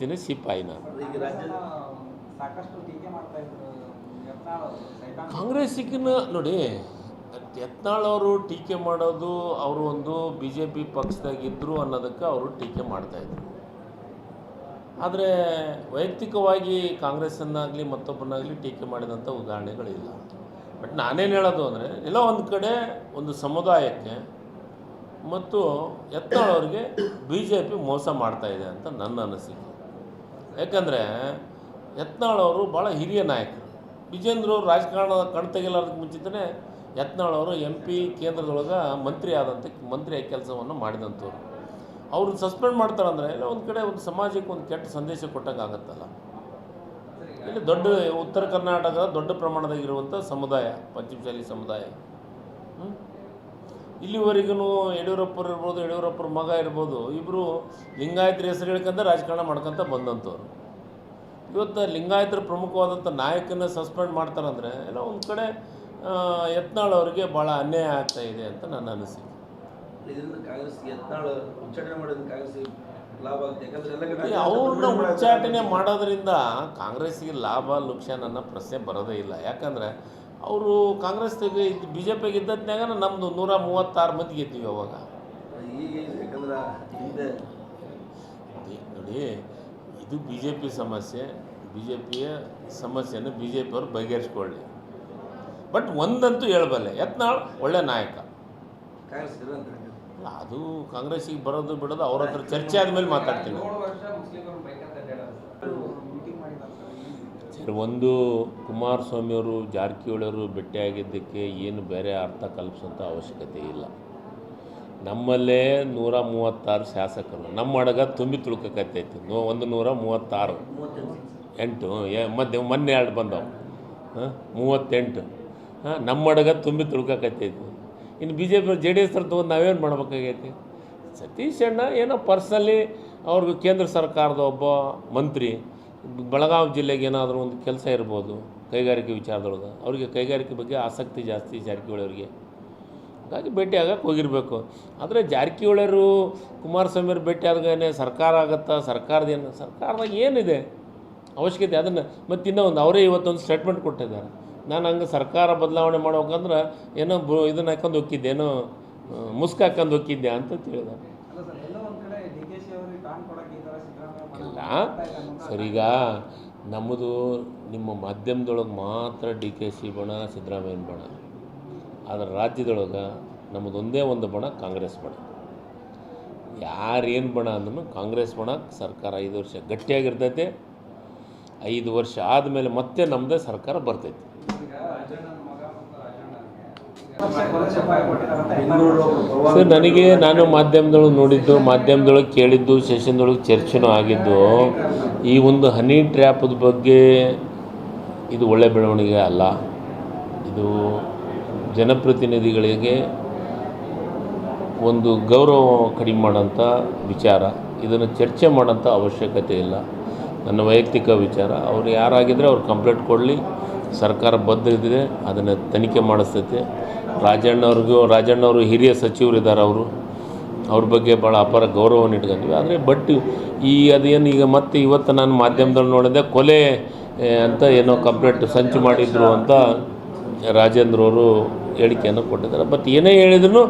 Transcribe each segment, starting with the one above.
ದಿನ ಸಿಪಾಯಿ ನಾನು ಕಾಂಗ್ರೆಸ್ಸಿಗಿನ ನೋಡಿ, ಯತ್ನಾಳ್ ಅವರು ಟೀಕೆ ಮಾಡೋದು, ಅವರು ಒಂದು ಬಿ ಜೆ ಪಿ ಪಕ್ಷದಾಗಿದ್ದರು ಅನ್ನೋದಕ್ಕೆ ಅವರು ಟೀಕೆ ಮಾಡ್ತಾಯಿದ್ರು ಆದರೆ ವೈಯಕ್ತಿಕವಾಗಿ ಕಾಂಗ್ರೆಸ್ಸನ್ನಾಗಲಿ ಮತ್ತೊಬ್ಬನಾಗಲಿ ಟೀಕೆ ಮಾಡಿದಂಥ ಉದಾಹರಣೆಗಳಿಲ್ಲ. ಬಟ್ ನಾನೇನು ಹೇಳೋದು ಅಂದರೆ, ಎಲ್ಲ ಒಂದು ಕಡೆ ಒಂದು ಸಮುದಾಯಕ್ಕೆ ಮತ್ತು ಯತ್ನಾಳ್ ಅವ್ರಿಗೆ ಬಿ ಜೆ ಪಿ ಮೋಸ ಮಾಡ್ತಾಯಿದೆ ಅಂತ ನನ್ನ ಅನಿಸಿಕೆ. ಯಾಕಂದರೆ ಯತ್ನಾಳ್ ಅವರು ಭಾಳ ಹಿರಿಯ ನಾಯಕರು ವಿಜೇಂದ್ರ ಅವರು ರಾಜಕಾರಣದ ಕಣ್ ತೆಗಿಲಾರ್ದಕ್ಕೆ ಮುಂಚಿತನೇ ಯತ್ನಾಳ್ ಅವರು ಎಂ ಪಿ ಕೇಂದ್ರದೊಳಗೆ ಮಂತ್ರಿ ಆದಂಥ ಮಂತ್ರಿಯ ಕೆಲಸವನ್ನು ಮಾಡಿದಂಥವ್ರು. ಅವ್ರನ್ನ ಸಸ್ಪೆಂಡ್ ಮಾಡ್ತಾರಂದ್ರೆ ಇಲ್ಲ ಒಂದು ಕಡೆ ಒಂದು ಸಮಾಜಕ್ಕೆ ಒಂದು ಕೆಟ್ಟ ಸಂದೇಶ ಕೊಟ್ಟಂಗೆ ಆಗುತ್ತಲ್ಲ. ಇಲ್ಲಿ ದೊಡ್ಡ ಉತ್ತರ ಕರ್ನಾಟಕದ ದೊಡ್ಡ ಪ್ರಮಾಣದಾಗಿರುವಂಥ ಸಮುದಾಯ ಪಂಚಮಶಾಲಿ ಸಮುದಾಯ. ಹ್ಮ್? ಇಲ್ಲಿವರೆಗೂ ಯಡಿಯೂರಪ್ಪರು ಇರ್ಬೋದು ಯಡಿಯೂರಪ್ಪರ ಮಗ ಇರ್ಬೋದು ಇಬ್ಬರು ಲಿಂಗಾಯತರ ಹೆಸರು ಹೇಳ್ಕೊಂತ ರಾಜಕಾರಣ ಮಾಡ್ಕೊಂತ ಬಂದಂಥವ್ರು. ಇವತ್ತು ಲಿಂಗಾಯತರ ಪ್ರಮುಖವಾದಂಥ ನಾಯಕನ ಸಸ್ಪೆಂಡ್ ಮಾಡ್ತಾರಂದ್ರೆ ಎಲ್ಲ ಒಂದು ಕಡೆ ಯತ್ನಾಳ್ ಅವರಿಗೆ ಭಾಳ ಅನ್ಯಾಯ ಆಗ್ತಾ ಇದೆ ಅಂತ ನನ್ನ ಅನಿಸಿಕೆ. ಅವ್ರನ್ನ ಉಚ್ಚಾಟನೆ ಮಾಡೋದ್ರಿಂದ ಕಾಂಗ್ರೆಸ್ಸಿಗೆ ಲಾಭ ಲುಕ್ಷ ನನ್ನ ಪ್ರಶ್ನೆ ಬರೋದೇ ಇಲ್ಲ. ಯಾಕಂದರೆ ಅವರು ಕಾಂಗ್ರೆಸ್ ಬಿ ಜೆ ಪಿಗೆ ಇದ್ದತ್ನಾಗ ನಮ್ಮದು ನೂರ ಮೂವತ್ತಾರು ಮಂದಿ ಗೆದ್ದೀವಿ ಅವಾಗ. ನೋಡಿ ಇದು ಬಿ ಜೆ ಪಿ ಸಮಸ್ಯೆ ಬಿ ಜೆ ಪಿಯ ಸಮಸ್ಯೆಯನ್ನು ಬಿ ಜೆ ಪಿಯವರು ಬಗೆಹರಿಸ್ಕೊಳ್ಳಿ. ಬಟ್ ಒಂದಂತೂ ಹೇಳಬಲ್ಲೆ ಯತ್ನಾಳ್ ಒಳ್ಳೆ ನಾಯಕ. ಕಾಂಗ್ರೆಸ್ ಇರಂತ ಅಲ್ಲ, ಅದು ಕಾಂಗ್ರೆಸ್ಸಿಗೆ ಬರೋದು ಬಿಡೋದು ಅವ್ರ ಹತ್ರ ಚರ್ಚೆ ಆದಮೇಲೆ ಮಾತಾಡ್ತೀನಿ. ಸರ್, ಒಂದು ಕುಮಾರಸ್ವಾಮಿಯವರು ಜಾರಕಿಹೊಳಿಯವರು ಭೇಟಿಯಾಗಿದ್ದಕ್ಕೆ ಏನು ಬೇರೆ ಅರ್ಥ ಕಲ್ಪಿಸುವಂಥ ಅವಶ್ಯಕತೆ ಇಲ್ಲ. ನಮ್ಮಲ್ಲೇ ನೂರ ಮೂವತ್ತಾರು ಶಾಸಕರು. ನಮ್ಮ ಅಡಗ ತುಂಬಿ ತುಳ್ಕಕತ್ತೈತಿ ನೋ, ಒಂದು ನೂರ ಮೂವತ್ತಾರು. ಎಂಟು ಮಧ್ಯೆ ಮೊನ್ನೆ ಎರಡು ಬಂದವು. ಹಾಂ, ಮೂವತ್ತೆಂಟು. ಹಾಂ, ನಮ್ಮ ಅಡಗ ತುಂಬಿ ತುಳ್ಕಕತ್ತೈತಿ ಇನ್ನು B J P J D S ತೊಗೊಂಡು ನಾವೇನು ಮಾಡ್ಬೇಕಾಗೈತಿ? ಸತೀಶ್ ಅಣ್ಣ ಏನೋ ಪರ್ಸ್ನಲಿ ಅವ್ರಿಗೆ ಕೇಂದ್ರ ಸರ್ಕಾರದ ಒಬ್ಬ ಮಂತ್ರಿ ಬೆಳಗಾವಿ ಜಿಲ್ಲೆಗೆ ಏನಾದರೂ ಒಂದು ಕೆಲಸ ಇರ್ಬೋದು, ಕೈಗಾರಿಕೆ ವಿಚಾರದೊಳಗೆ, ಅವರಿಗೆ ಕೈಗಾರಿಕೆ ಬಗ್ಗೆ ಆಸಕ್ತಿ ಜಾಸ್ತಿ ಜಾರಕಿಹೊಳಿ ಅವರಿಗೆ ಹಾಗಾಗಿ ಭೇಟಿ ಆಗಕ್ಕೆ ಹೋಗಿರಬೇಕು. ಆದರೆ ಜಾರಕಿಹೊಳಿಯರು, ಕುಮಾರಸ್ವಾಮಿಯವ್ರು ಭೇಟಿ ಆದಾಗೇ ಸರ್ಕಾರ ಆಗುತ್ತಾ, ಸರ್ಕಾರದ ಏನು, ಸರ್ಕಾರದಾಗ ಏನಿದೆ ಅವಶ್ಯಕತೆ, ಅದನ್ನು ಮತ್ತು ಇನ್ನೂ ಒಂದು, ಅವರೇ ಇವತ್ತೊಂದು ಸ್ಟೇಟ್ಮೆಂಟ್ ಕೊಟ್ಟಿದ್ದಾರೆ. ನಾನು ಹಂಗೆ ಸರ್ಕಾರ ಬದಲಾವಣೆ ಮಾಡ್ಬೇಕಂದ್ರೆ ಏನೋ ಬು ಇದನ್ನು ಹಾಕೊಂಡು ಹೋಗಿದ್ದೆ ಏನೋ ಮುಸ್ಕ್ ಹಾಕೊಂಡು ಹೋಗಿದ್ದೆ ಅಂತ ತಿಳಿದಾರೆ ಅಲ್ಲ ಸರ್ ಎಲ್ಲೋ ಒಂದ್ ಕಡೆ ಡಿ ಕೆ ಶಿ ಅವರಿಗೆ ಟಾನ್ ಕೊಡಕ್ಕೆ ಈ ತರ ಸಿದ್ದರಾಮಯ್ಯ ಇಲ್ಲ ಮಾಡ್ತಾ ಇದ್ದಾರೆ ಅನ್ನೋದು ಸರ್ ಈಗ ನಮ್ಮದು ನಿಮ್ಮ ಮಾಧ್ಯಮದೊಳಗೆ ಮಾತ್ರ ಡಿ ಕೆ ಸಿ ಬಣ, ಸಿದ್ದರಾಮಯ್ಯನ ಬಣ. ಆದರೆ ರಾಜ್ಯದೊಳಗೆ ನಮ್ಮದೊಂದೇ ಒಂದು ಬಣ, ಕಾಂಗ್ರೆಸ್ ಬಣ. ಯಾರೇನು ಬಣ ಅಂದ್ರೂ ಕಾಂಗ್ರೆಸ್ ಬಣ, ಸರ್ಕಾರ ಐದು ವರ್ಷ ಗಟ್ಟಿಯಾಗಿರ್ತೈತೆ. ಐದು ವರ್ಷ ಆದಮೇಲೆ ಮತ್ತೆ ನಮ್ಮದೇ ಸರ್ಕಾರ ಬರ್ತೈತೆ ಈಗ ರಾಜಣ್ಣನ ಮಗ ಮತ್ತು ರಾಜಣ್ಣನಿಗೆ ಕೊಲೆ ಸಹಾಯ ಕೊಟ್ಟಿದ್ದಾರೆ ಅಂತ ಬೆಂಗಳೂರು ಪ್ರವಾಹ ಸರ್ ನನಗೆ ನಾನು ಮಾಧ್ಯಮದೊಳಗೆ ನೋಡಿದ್ದು, ಮಾಧ್ಯಮದೊಳಗೆ ಕೇಳಿದ್ದು ಸೆಷನ್ದೊಳಗೆ ಚರ್ಚೆನೂ ಆಗಿದ್ದು, ಈ ಒಂದು ಹನಿ ಟ್ರ್ಯಾಪದ ಬಗ್ಗೆ ಇದು ಒಳ್ಳೆ ಬೆಳವಣಿಗೆ ಅಲ್ಲ. ಇದು ಜನಪ್ರತಿನಿಧಿಗಳಿಗೆ ಒಂದು ಗೌರವ ಕಡಿಮೆ ಮಾಡೋಂಥ ವಿಚಾರ. ಇದನ್ನು ಚರ್ಚೆ ಮಾಡೋಂಥ ಅವಶ್ಯಕತೆ ಇಲ್ಲ. ನನ್ನ ವೈಯಕ್ತಿಕ ವಿಚಾರ, ಅವ್ರು ಯಾರಾಗಿದ್ದರೆ ಅವ್ರು ಕಂಪ್ಲೇಂಟ್ ಕೊಡಲಿ, ಸರ್ಕಾರ ಬದ್ಧ ಇದ್ದರೆ ಅದನ್ನು ತನಿಖೆ ಮಾಡಿಸ್ತೈತೆ. ರಾಜಣ್ಣವ್ರಿಗೂ, ರಾಜಣ್ಣವರು ಹಿರಿಯ ಸಚಿವರಿದ್ದಾರೆ ಅವರು. ಅವ್ರ ಬಗ್ಗೆ ಭಾಳ ಅಪಾರ ಗೌರವವನ್ನು ಇಟ್ಕೊಂಡ್ವಿ ಆದರೆ ಬಟ್ ಈ ಅದೇನು ಈಗ ಮತ್ತೆ ಇವತ್ತು ನಾನು ಮಾಧ್ಯಮದಲ್ಲಿ ನೋಡಿದೆ, ಕೊಲೆ ಅಂತ ಏನೋ ಕಂಪ್ಲೇಂಟ್ ಸಂಚು ಮಾಡಿದ್ರು ಅಂತ ರಾಜೇಂದ್ರ ಅವರು ಹೇಳಿಕೆಯನ್ನು ಕೊಟ್ಟಿದ್ದಾರೆ. ಬಟ್ ಏನೇ ಹೇಳಿದ್ರು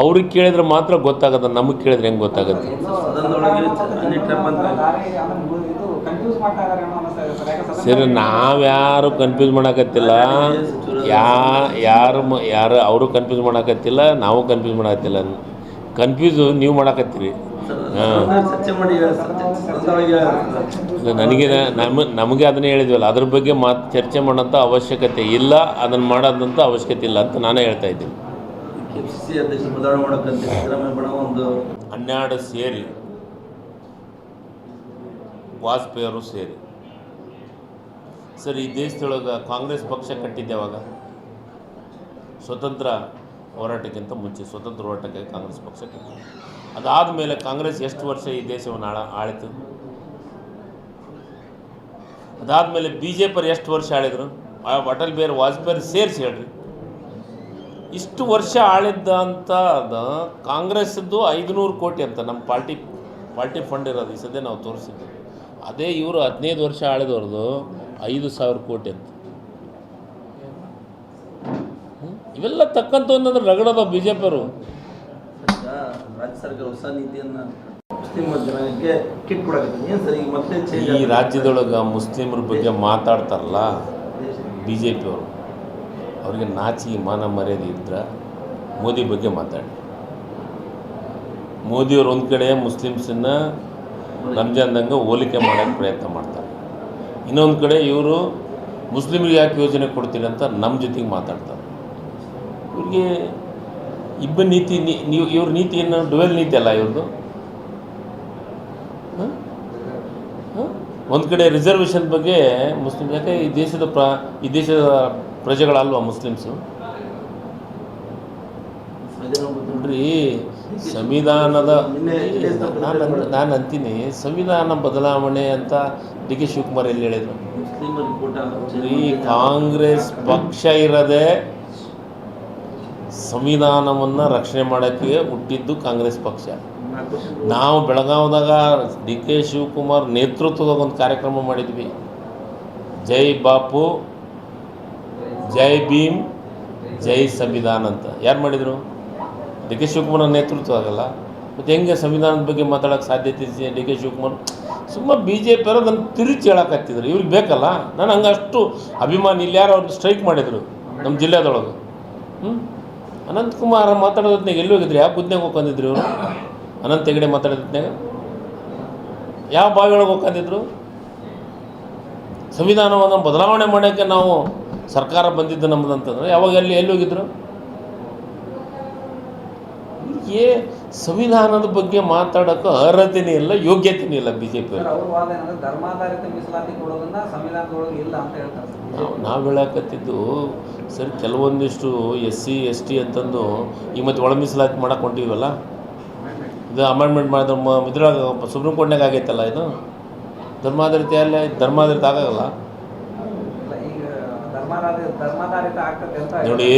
ಅವ್ರಿಗೆ ಕೇಳಿದ್ರೆ ಮಾತ್ರ ಗೊತ್ತಾಗತ್ತೆ, ನಮಗೆ ಕೇಳಿದ್ರೆ ಹೆಂಗೆ ಗೊತ್ತಾಗುತ್ತೆ? ಸರ್ ನಾವ್ಯಾರು ಕನ್ಫ್ಯೂಸ್ ಮಾಡಕತ್ತಿಲ್ಲ. ಯಾ ಯಾರು ಯಾರು ಅವರು ಕನ್ಫ್ಯೂಸ್ ಮಾಡಕತ್ತಿಲ್ಲ, ನಾವು ಕನ್ಫ್ಯೂಸ್ ಮಾಡಕತ್ತಿಲ್ಲ. ಕನ್ಫ್ಯೂಸು ನೀವು ಮಾಡಕತ್ತೀರಿ. ಇಲ್ಲ, ನನಗೆ ನಮ್ಮ ನಮಗೆ ಅದನ್ನೇ ಹೇಳಿದ್ವಲ್ಲ ಅದ್ರ ಬಗ್ಗೆ ಮಾತು ಚರ್ಚೆ ಮಾಡೋಂಥ ಅವಶ್ಯಕತೆ ಇಲ್ಲ ಅದನ್ನು ಮಾಡೋದಂಥ ಅವಶ್ಯಕತೆ ಇಲ್ಲ ಅಂತ ನಾನೇ ಹೇಳ್ತಾ ಇದ್ದೀನಿ. ಹನ್ನೆರಡು ಸೇರಿ ವಾಜಪೇಯಿ ಅವರು ಸೇರಿ. ಸರ್ ಈ ದೇಶದೊಳಗೆ ಕಾಂಗ್ರೆಸ್ ಪಕ್ಷ ಕಟ್ಟಿದ್ದೆ ಸ್ವತಂತ್ರ ಹೋರಾಟಕ್ಕಿಂತ ಮುಂಚೆ ಸ್ವತಂತ್ರ ಹೋರಾಟಕ್ಕೆ ಕಾಂಗ್ರೆಸ್ ಪಕ್ಷ ಕಟ್ಟಿದೆ ಅದಾದ ಮೇಲೆ ಕಾಂಗ್ರೆಸ್ ಎಷ್ಟು ವರ್ಷ ಈ ದೇಶವನ್ನು ಆಳ, ಆಳಿತು? ಅದಾದಮೇಲೆ ಬಿ ಜೆ ಪಿ ಎಷ್ಟು ವರ್ಷ ಆಳಿದ್ರು? ಅಟಲ್ ಬಿಹಾರಿ ವಾಜಪೇಯಿ ಸೇರಿಸಿ ಹೇಳ್ರಿ. ಇಷ್ಟು ವರ್ಷ ಆಳಿದ್ದ ಅಂತ ಅದ ಕಾಂಗ್ರೆಸ್ದು ಐದುನೂರು ಕೋಟಿ ಅಂತ ನಮ್ಮ ಪಾರ್ಟಿ ಪಾರ್ಟಿ ಫಂಡ್ ಇರೋದು ಈ ಸದ್ಯ ನಾವು ತೋರಿಸಿದ್ದೆ ಅದೇ ಇವರು ಹದಿನೈದು ವರ್ಷ ಆಳಿದವ್ರದ್ದು ಐದು ಸಾವಿರ ಕೋಟಿ ಅಂತ. ಇವೆಲ್ಲ ತಕ್ಕಂತ ಒಂದಂದ್ರೆ ರಗಡದ ಬಿ ಜೆ ಪಿಯವರು ರಾಜ್ಯ ಸರ್ಕಾರ ಹೊಸ ನೀತಿಯನ್ನ ಮುಸ್ಲಿಂ ಜನಾಂಗಕ್ಕೆ ಕಿಟ್ ಕೊಡಕತ್ತೀನಿ. ಏನು ಸರ್ ಈಗ ಮತ್ತೆ ಚೇಂಜ್ ಈ ರಾಜ್ಯದೊಳಗೆ ಮುಸ್ಲಿಮರ ಬಗ್ಗೆ ಮಾತಾಡ್ತಾರಲ್ಲ ಬಿ ಜೆ ಪಿಯವರು ಅವ್ರಿಗೆ ನಾಚಿ ಮಾನ ಮರ್ಯಾದೆ ಇದ್ರೆ ಮೋದಿ ಬಗ್ಗೆ ಮಾತಾಡಿ. ಮೋದಿಯವರು ಒಂದು ಕಡೆ ಮುಸ್ಲಿಮ್ಸನ್ನ ರಂಜಾನ್ದಂಗೆ ಹೋಲಿಕೆ ಮಾಡೋಕ್ಕೆ ಪ್ರಯತ್ನ ಮಾಡ್ತಾರೆ. ಇನ್ನೊಂದು ಕಡೆ ಇವರು ಮುಸ್ಲಿಮ್ರಿಗೆ ಯಾಕೆ ಯೋಜನೆ ಕೊಡ್ತೀರಿ ಅಂತ ನಮ್ಮ ಜೊತೆಗೆ ಮಾತಾಡ್ತಾರೆ. ಇವ್ರಿಗೆ ಇಬ್ಬ ನೀತಿ ನೀವು ಇವ್ರ ನೀತಿ ಏನು? ಡುವೆಲ್ ನೀತಿ ಅಲ್ಲ ಇವ್ರದ್ದು ಒಂದು ಕಡೆ ರಿಸರ್ವೇಷನ್ ಬಗ್ಗೆ ಮುಸ್ಲಿಮ್ ಯಾಕೆ ಈ ದೇಶದ ಪ್ರ ಈ ದೇಶದ ಪ್ರಜೆಗಳಲ್ವಾ ಮುಸ್ಲಿಮ್ಸು? ನೋಡ್ರಿ ಸಂವಿಧಾನದ ನಾನು ನಾನು ಅಂತೀನಿ ಸಂವಿಧಾನ ಬದಲಾವಣೆ ಅಂತ ಡಿ ಕೆ ಶಿವಕುಮಾರ್ ಎಲ್ಲಿ ಹೇಳಿದ್ರು? ಈ ಕಾಂಗ್ರೆಸ್ ಪಕ್ಷ ಇರದೆ ಸಂವಿಧಾನವನ್ನು ರಕ್ಷಣೆ ಮಾಡೋಕ್ಕೆ ಹುಟ್ಟಿದ್ದು ಕಾಂಗ್ರೆಸ್ ಪಕ್ಷ. ನಾವು ಬೆಳಗಾವಿದಾಗ ಡಿ ಕೆ ಶಿವಕುಮಾರ್ ನೇತೃತ್ವದಾಗ ಒಂದು ಕಾರ್ಯಕ್ರಮ ಮಾಡಿದ್ವಿ. ಜೈ ಬಾಪು, ಜೈ ಭೀಮ್, ಜೈ ಸಂವಿಧಾನ ಅಂತ. ಯಾರು ಮಾಡಿದರು? ಡಿ ಕೆ ಶಿವಕುಮಾರ್ ನೇತೃತ್ವ ಆಗಲ್ಲ. ಮತ್ತು ಹೆಂಗೆ ಸಂವಿಧಾನದ ಬಗ್ಗೆ ಮಾತಾಡೋಕ್ಕೆ ಸಾಧ್ಯತೆ ಇದೆ ಡಿ ಕೆ ಶಿವಕುಮಾರ್? ಸುಮ್ಮ ಬಿ ಜೆ ಪಿ ನನ್ನ ತಿರುಚಿ ಹೇಳಕತ್ತಿದ್ರು. ಇವ್ರಿಗೆ ಬೇಕಲ್ಲ? ನಾನು ಹಂಗೆ ಅಷ್ಟು ಅಭಿಮಾನಿ, ಇಲ್ಲಿ ಯಾರೋ ಅವ್ರು ಸ್ಟ್ರೈಕ್ ಮಾಡಿದರು ನಮ್ಮ ಜಿಲ್ಲೆದೊಳಗೆ. ಹ್ಞೂ ಅನಂತಕುಮಾರ್ ಮಾತಾಡೋದತ್ನಾಗ ಎಲ್ಲಿ ಹೋಗಿದ್ರು? ಯಾವ ಗುದ್ನಾಗ ಹೋಗ್ಕೊಂಡಿದ್ರು ಇವರು? ಅನಂತ ಹೆಗಡೆ ಮಾತಾಡೋದತ್ನಾಗ ಯಾವ ಬಾವಿಯೊಳಗೆ ಹೋಗ್ಕೊಂಡಿದ್ರು ಸಂವಿಧಾನವನ್ನು ಬದಲಾವಣೆ ಮಾಡೋಕ್ಕೆ ನಾವು ಸರ್ಕಾರ ಬಂದಿದ್ದು ನಮ್ಮದಂತಂದ್ರೆ ಯಾವಾಗ ಎಲ್ಲಿ ಎಲ್ಲಿ ಹೋಗಿದ್ರು? ಇವ್ರಿಗೆ ಸಂವಿಧಾನದ ಬಗ್ಗೆ ಮಾತಾಡೋಕೆ ಅರ್ಹತೆನೇ ಇಲ್ಲ ಯೋಗ್ಯತೆನೇ ಇಲ್ಲ ಬಿ ಜೆ ಪಿ ನಾವು ಹೇಳಕತ್ತಿದ್ದು ಸರ್ ಕೆಲವೊಂದಿಷ್ಟು ಎಸ್ ಸಿ ಎಸ್ ಟಿ ಅಂತಂದು ಈ ಮತ್ತೆ ಒಳ ಮೀಸಲಾತಿ ಮಾಡಕ್ಕೆ ಹೊಂಟಿವಲ್ಲ ಇದು ಅಮೆಂಡ್ಮೆಂಟ್ ಮಾಡಿದ್ರೆ ಇದ್ರಾಗ ಸುಪ್ರೀಂ ಕೋರ್ಟ್ನಾಗ ಆಗೈತಲ್ಲ ಇದು? ಧರ್ಮಾಧಾರಿತ ಎಲ್ಲ ಧರ್ಮಾಧಾರಿತ ಆಗಲ್ಲ? ನೋಡಿ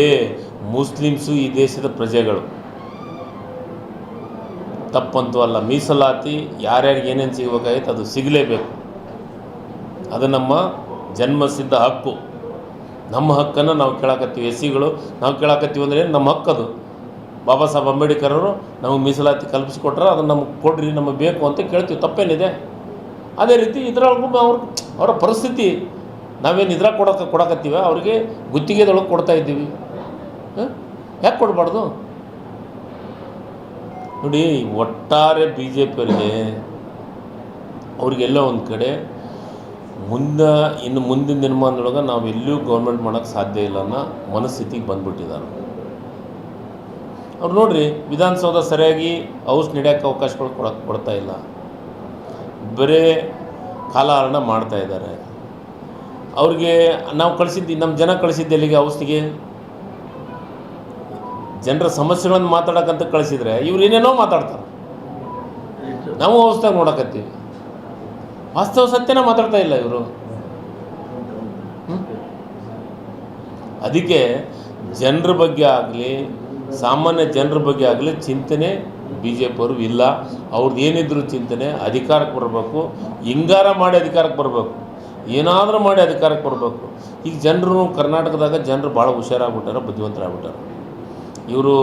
ಮುಸ್ಲಿಮ್ಸು ಈ ದೇಶದ ಪ್ರಜೆಗಳು. ತಪ್ಪಂತೂ ಅಲ್ಲ. ಮೀಸಲಾತಿ ಯಾರ್ಯಾರಿಗೆ ಏನೇನು ಸಿಗಬೇಕಾಗಿತ್ತು ಅದು ಸಿಗಲೇಬೇಕು. ಅದು ನಮ್ಮ ಜನ್ಮಸಿದ್ಧ ಹಕ್ಕು. ನಮ್ಮ ಹಕ್ಕನ್ನು ನಾವು ಕೇಳಕತ್ತೀವಿ. ಎಸ್ ಸಿಗಳು ನಾವು ಕೇಳಕತ್ತೀವಿ ಅಂದರೆ ನಮ್ಮ ಹಕ್ಕದು. ಬಾಬಾ ಸಾಹೇಬ್ ಅಂಬೇಡ್ಕರ್ ಅವರು ನಮಗೆ ಮೀಸಲಾತಿ ಕಲ್ಪಿಸಿಕೊಟ್ರೆ ಅದನ್ನು ನಮಗೆ ಕೊಡ್ರಿ, ನಮಗೆ ಬೇಕು ಅಂತ ಕೇಳ್ತೀವಿ. ತಪ್ಪೇನಿದೆ? ಅದೇ ರೀತಿ ಇದ್ರೊಳಗೂ ಅವ್ರ ಅವರ ಪರಿಸ್ಥಿತಿ ನಾವೇನು ಇದ್ರಾಗ ಕೊಡೋಕೆ ಕೊಡಕತ್ತೀವ? ಅವರಿಗೆ ಗುತ್ತಿಗೆದೊಳಗೆ ಕೊಡ್ತಾ ಇದ್ದೀವಿ. ಯಾಕೆ ಕೊಡಬಾರ್ದು? ನೋಡಿ, ಒಟ್ಟಾರೆ ಬಿ ಜೆ ಪಿಯವರಿಗೆ ಅವ್ರಿಗೆಲ್ಲ ಒಂದು ಕಡೆ ಮುಂದೆ, ಇನ್ನು ಮುಂದಿನ ದಿನಮಾನದೊಳಗೆ ನಾವು ಎಲ್ಲೂ ಗೌರ್ಮೆಂಟ್ ಮಾಡೋಕ್ಕೆ ಸಾಧ್ಯ ಇಲ್ಲ ಅನ್ನೋ ಮನಸ್ಥಿತಿಗೆ ಬಂದುಬಿಟ್ಟಿದ್ದಾರೆ. ಅವ್ರು ನೋಡಿರಿ, ವಿಧಾನಸೌಧ ಸರಿಯಾಗಿ ಹೌಸ್ ನಡೆಯೋಕ್ಕೆ ಅವಕಾಶಗಳು ಕೊಡಕ್ಕೆ ಕೊಡ್ತಾ ಇಲ್ಲ. ಬರೀ ಕಾಲಹರಣ ಮಾಡ್ತಾ ಇದ್ದಾರೆ. ಅವ್ರಿಗೆ ನಾವು ಕಳಿಸಿದ್ದು ನಮ್ಮ ಜನ ಕಳಿಸಿದ್ದೆಲ್ಲಿಗೆ ಔಷಧಿಗೆ ಜನರ ಸಮಸ್ಯೆಗಳನ್ನು ಮಾತಾಡೋಕ್ಕಂತ ಕಳಿಸಿದ್ರೆ ಇವ್ರು ಏನೇನೋ ಮಾತಾಡ್ತಾರೆ. ನಾವು ವಾಸ್ತವ ನೋಡಕತ್ತೀವಿ. ವಾಸ್ತವ ಸತ್ಯನ ಮಾತಾಡ್ತಾ ಇಲ್ಲ ಇವರು. ಅದಕ್ಕೆ ಜನರ ಬಗ್ಗೆ ಆಗಲಿ, ಸಾಮಾನ್ಯ ಜನರ ಬಗ್ಗೆ ಆಗಲಿ ಚಿಂತನೆ ಬಿ ಜೆ ಪಿಯವರು ಇಲ್ಲ. ಅವ್ರದ್ದು ಏನಿದ್ರು ಚಿಂತನೆ, ಅಧಿಕಾರಕ್ಕೆ ಬರಬೇಕು. ಹಿಂಗಾರ ಮಾಡಿ ಅಧಿಕಾರಕ್ಕೆ ಬರಬೇಕು. ಏನಾದರೂ ಮಾಡಿ ಅಧಿಕಾರಕ್ಕೆ ಬರಬೇಕು. ಈಗ ಜನರು, ಕರ್ನಾಟಕದಾಗ ಜನರು ಭಾಳ ಹುಷಾರಾಗ್ಬಿಟ್ಟಾರೆ, ಬುದ್ಧಿವಂತರಾಗ್ಬಿಟ್ಟಾರೆ. ಇವರು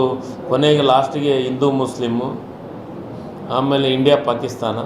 ಕೊನೆಗೆ ಲಾಸ್ಟಿಗೆ ಹಿಂದೂ ಮುಸ್ಲಿಮು ಆಮೇಲೆ ಇಂಡಿಯಾ ಪಾಕಿಸ್ತಾನ.